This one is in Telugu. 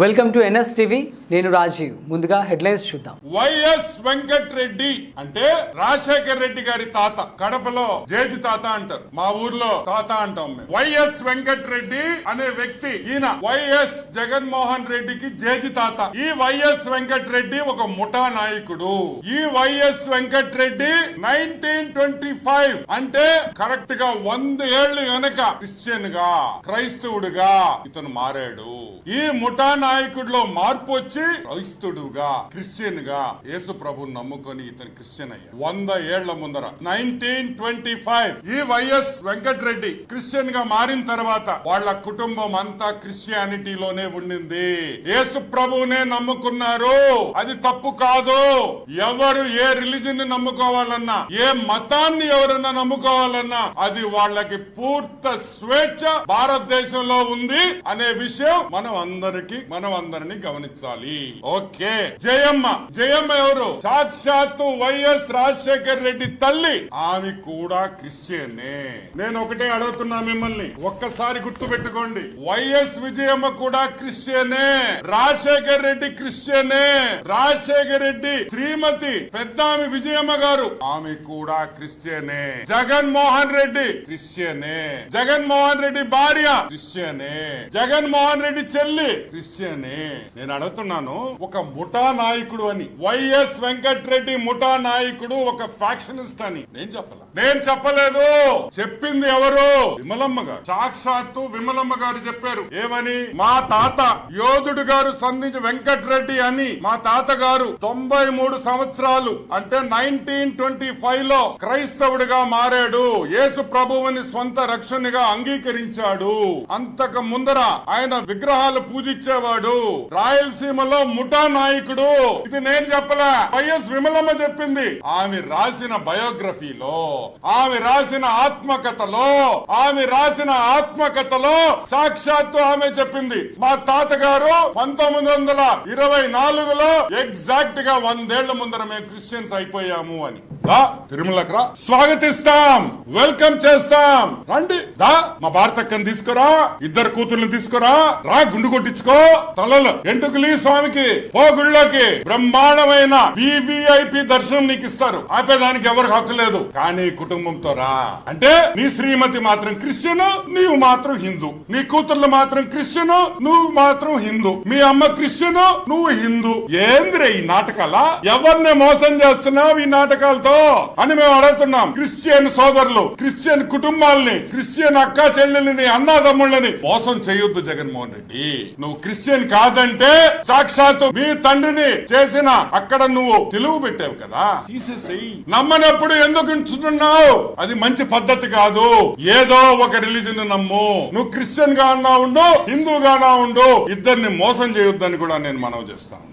Welcome to NS TV. నేను రాజీవ్. ముందుగా హెడ్లైన్స్ చూద్దాం. వైఎస్ వెంకట్ రెడ్డి అంటే రాజశేఖర్ రెడ్డి గారి తాత కడపలో జేజి తాత అంటారు. మా ఊర్లో తాత అంటాం మేము. వైఎస్ వెంకట్ రెడ్డి అనే వ్యక్తి ఈయన వైఎస్ జగన్మోహన్ రెడ్డికి జేజి తాత. ఈ వైఎస్ వెంకట్ రెడ్డి ఒక ముఠా నాయకుడు. ఈ YS Venkat Reddy nineteen twenty five అంటే కరెక్ట్గా వంద ఏళ్ళు వెనక క్రిస్టియన్గా క్రైస్తవుడుగా ఇతను మారాడు. ఈ ముఠా నాయకుడిలో మార్పు వచ్చి క్రైస్తుడుగా క్రిస్టియన్గా యేసు ప్రభు నమ్ముకొని ఇతను క్రిస్టియన్ అయ్యాడు. వంద ఏళ్ళ ముందర నైన్టీన్ ట్వంటీ ఫైవ్ ఈ వైఎస్ వెంకట్ రెడ్డి క్రిస్టియన్గా మారిన తర్వాత వాళ్ళ కుటుంబం అంతా క్రిస్టియానిటీలోనే ఉండింది. యేసు ప్రభువునే నమ్ముకున్నారు. అది తప్పు కాదు. ఎవరు ఏ రిలీజన్ని నమ్ముకోవాలన్నా ఏ మతాన్ని ఎవరన్నా నమ్ముకోవాలన్నా అది వాళ్ళకి పూర్త స్వేచ్ఛ భారతదేశంలో ఉంది అనే విషయం మనం అందరికి మనం అందరినీ గమనించాలి. ఓకే. జయమ్మ. జయమ్మ ఎవరు? సాక్షాత్తు వైఎస్ రాజశేఖర్ రెడ్డి తల్లి. ఆమె కూడా క్రిస్టియనే. నేను ఒకటే అడుగుతున్నా మిమ్మల్ని. ఒక్కసారి గుర్తు పెట్టుకోండి వైఎస్ విజయమ్మ కూడా క్రిస్టియనే. రాజశేఖర్ రెడ్డి క్రిస్టియనే. రాజశేఖర్ రెడ్డి శ్రీమతి పెద్దామి విజయమ్మ గారు. ఆమె కూడా క్రిస్టియనే. జగన్మోహన్ రెడ్డి క్రిస్టియనే. జగన్మోహన్ రెడ్డి భార్య క్రిస్టియనే. జగన్మోహన్ రెడ్డి చెల్లి క్రిస్టియన్. నేను అడుగుతున్నాను ఒక ముఠా నాయకుడు అని. వైఎస్ వెంకట్రెడ్డి ముఠా నాయకుడు ఒక ఫ్యాక్షనిస్ట్ అని. నేను చెప్పలే? నేను చెప్పలేదు! చెప్పింది ఎవరు? విమలమ్మ గారు. సాక్షాత్తు విమలమ్మ గారు చెప్పారు. ఏమని? మా తాత యోధుడు గారు సంధించి వెంకట్రెడ్డి అని మా తాత గారు తొంభై మూడు సంవత్సరాలు అంటే నైన్టీన్ ట్వంటీ ఫైవ్లో క్రైస్తవుడిగా మారాడు. యేసు ప్రభువుని స్వంత రక్షణగా అంగీకరించాడు. అంతకు ముందర ఆయన విగ్రహాలు పూజించేవారు పూజించేవాడు రాయలసీమలో ముఠా నాయకుడు. ఇది నేను చెప్పలే. వైఎస్ విమలమ్మ చెప్పింది. ఆమె రాసిన బయోగ్రఫీలో ఆమె రాసిన ఆత్మకథలో ఆమె రాసిన ఆత్మకథలో సాక్షాత్తు ఆమె చెప్పింది. మా తాతగారు పంతొమ్మిది వందల ఇరవై నాలుగులో ఎగ్జాక్ట్గా వందేళ్ళ ముందర మేము క్రిస్టియన్స్ అయిపోయాము అని. దా తిరుమలకు రా. స్వాగతిస్తాం. వెల్కమ్ చేస్తాం. రండి. దా మా భారతక్కని తీసుకురా. ఇద్దరు కూతుర్ని తీసుకురా. రా గుండు కొట్టించుకో. తలలో ఎంటుకులి స్వామికి. ఓ గుళ్ళోకి. బ్రహ్మాండమైన వివిఐపి దర్శనం నీకు ఇస్తారు. ఆపేదానికి ఎవరికి హక్కు లేదు. కానీ కుటుంబంతో రా. అంటే నీ శ్రీమతి మాత్రం క్రిస్టియన్ నీవు మాత్రం హిందూ. నీ కూతుర్లు మాత్రం క్రిస్టియన్ నువ్వు మాత్రం హిందూ. మీ అమ్మ క్రిస్టియన్ నువ్వు హిందూ. ఏంద్రే ఈ నాటకాల? ఎవరిని మోసం చేస్తున్నావు ఈ నాటకాలతో? అని మేము అడుగుతున్నాం. క్రిస్టియన్ సోదరులు క్రిస్టియన్ కుటుంబాలని క్రిస్టియన్ అక్క చెల్లెల్ని అన్నాదమ్ముళ్ళని మోసం చేయొద్దు జగన్మోహన్ రెడ్డి. నువ్వు క్రిస్టియన్ కాదంటే సాక్షాత్తు మీ తండ్రిని చేసిన అక్కడ నువ్వు తెలుగు పెట్టావు కదా. తీసేసేయి. నమ్మనప్పుడు ఎందుకు ఉంచుతున్నావు అది మంచి పద్ధతి కాదు. ఏదో ఒక రిలీజన్ నమ్ము. నువ్వు క్రిస్టియన్గా ఉండు హిందూ గానా ఉండు. ఇద్దరిని మోసం చేయొద్దని కూడా నేను మనవి చేస్తాను.